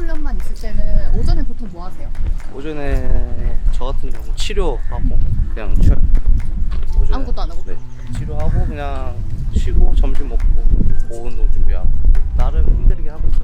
훈련만 있을 때는 오전에 보통 뭐 하세요? 오전에 저 같은 경우 치료하고 그냥 쉬어요. 오전에. 아무것도 안 하고? 네. 치료하고 그냥 쉬고 점심 먹고 오후 운동 준비하고 나름 힘들게 하고 있어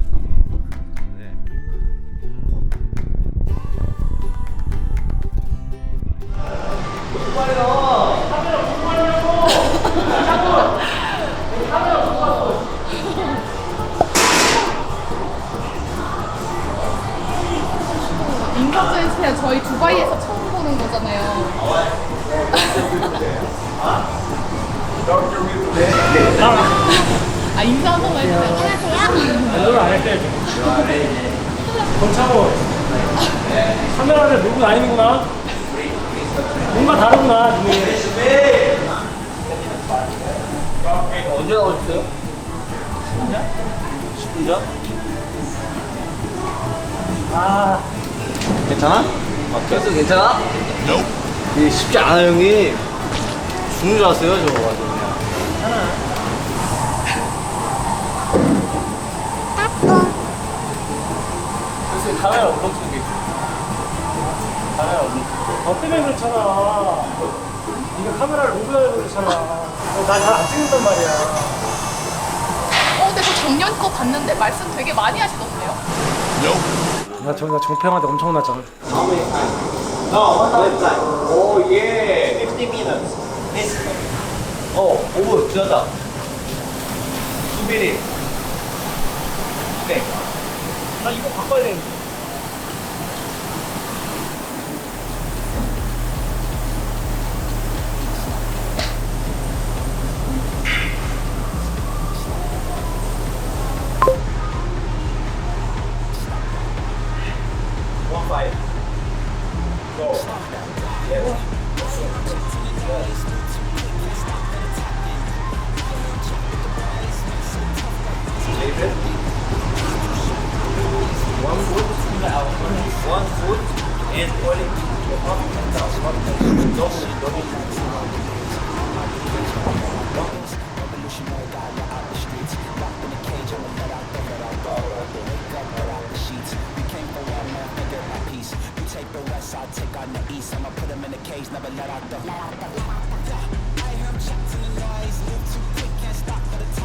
스타일 저희 두바이에서 처음 보는 거잖아요. 아 인사 한 번만 해주세요. 노래 안 했대. 돈 차고. 카메라를 들고 다니는구나. 뭔가 다르구나, 눈이. 언제 나오셨어요? 10분 전? 아, 괜찮아? 아, 계속 괜찮아? 이게 쉽지 않아 형님 죽는 줄 알았어요 저거 가지고 그냥 그래서 카메라 얼렁 치는 게. 카메라 얼렁. 너 때문에 그렇잖아. 네가 카메라를 못 가려고 그렇잖아. 나잘 안 찍는단 말이야. 어, 근데 저 작년 거 봤는데 말씀 되게 많이 하시던데요? 나 저, 나 정평한테 엄청 났잖아. No, left side. Oh yeah. 50 minutes. Oh, 오, 지났다. 2 minutes. 네. 나 이거 바꿔야 되는데. go. Yes. Yes. Leave it. One foot in a cage, we peace. You take the west, I take on the east. I'ma put him in a cage, never let out the I heard too quick, can't stop for the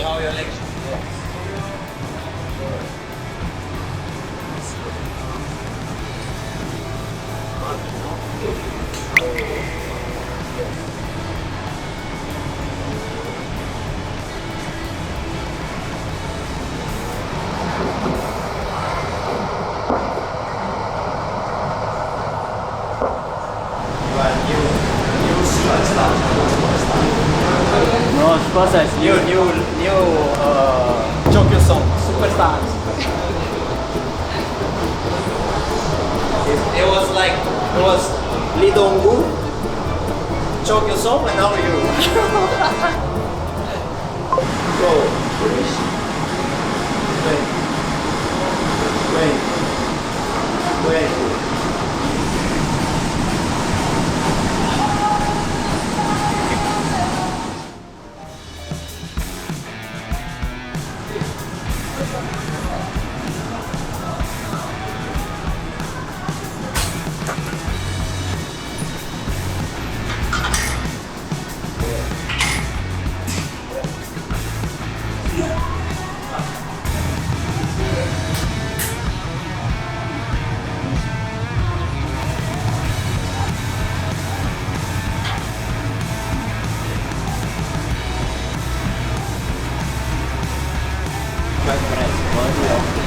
See how your legs. Oh. New, new, new uh, Tokyo song, Superstars. it, it was like, it was Lee Dong-woo, Tokyo song, and now you. my friend, one love.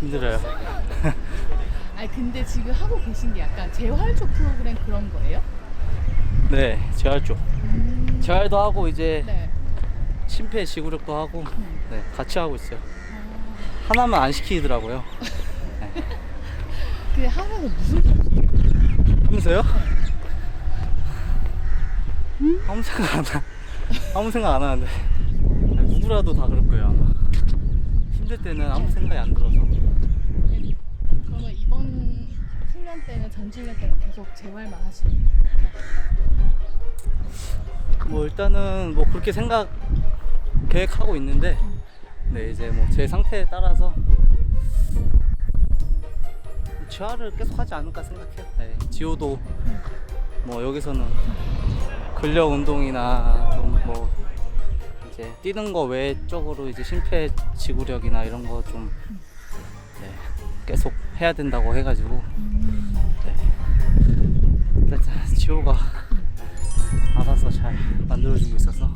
힘들어요. 아 근데 지금 하고 계신 게 약간 재활조 프로그램 그런 거예요? 네, 재활 쪽. 재활도 하고 이제 네. 심폐 지구력도 하고 네, 같이 하고 있어요. 하나만 안 시키더라고요. 그 하면서 무슨 일 하면서요? 아무 생각 안 하. 아무 생각 안 하는데 누구라도 다 그럴 거예요 아마. 힘들 때는 아무 생각이 안 들어서. 그러면 이번 훈련 때는 전지훈련 때는 계속 재활만 하시는 거예요? 뭐 일단은 뭐 그렇게 생각 계획하고 있는데 네 이제 뭐 제 상태에 따라서 재활을 계속 하지 않을까 생각해요. 네, 지호도 뭐 여기서는 근력 운동이나 좀 뭐 이제 뛰는 거 외적으로 이제 심폐 지구력이나 이런 거 좀 네, 계속 해야 된다고 해가지고 네. 일단 지호가 알아서 잘 만들어주고 있어서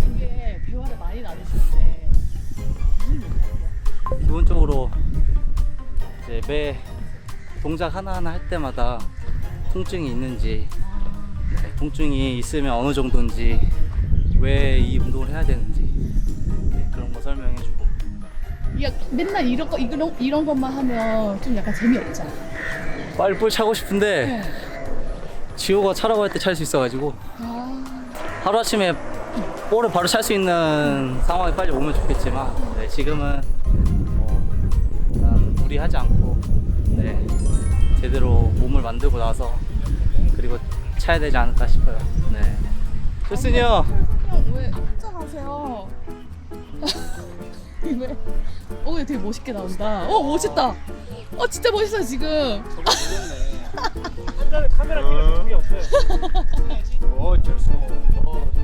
되게 대화를 많이 나누시는데? 기본적으로 이제 매 동작 하나하나 할 때마다 통증이 있는지 네, 통증이 있으면 어느 정도인지 왜 이 운동을 해야 되는지 네, 그런 거 설명해주고 야, 맨날 이런 거 이런 이런 것만 하면 좀 약간 재미없잖아. 빨리 볼 차고 싶은데 네. 지호가 차라고 할 때 찰 수 있어가지고 아, 하루아침에 볼을 바로 찰 수 있는 상황이 빨리 오면 좋겠지만 네, 지금은 뭐 일단 무리하지 않고 네, 제대로 몸을 만들고 나서 그리고 차야 되지 않을까 싶어요. 네. 형왜 혼자 가세요? 왜? 어, 왜 되게 멋있게 나온다. 어, 멋있다. 어, 진짜 멋있어 지금. 카메라 끼는 그게 없어요. 어쩔 수 같이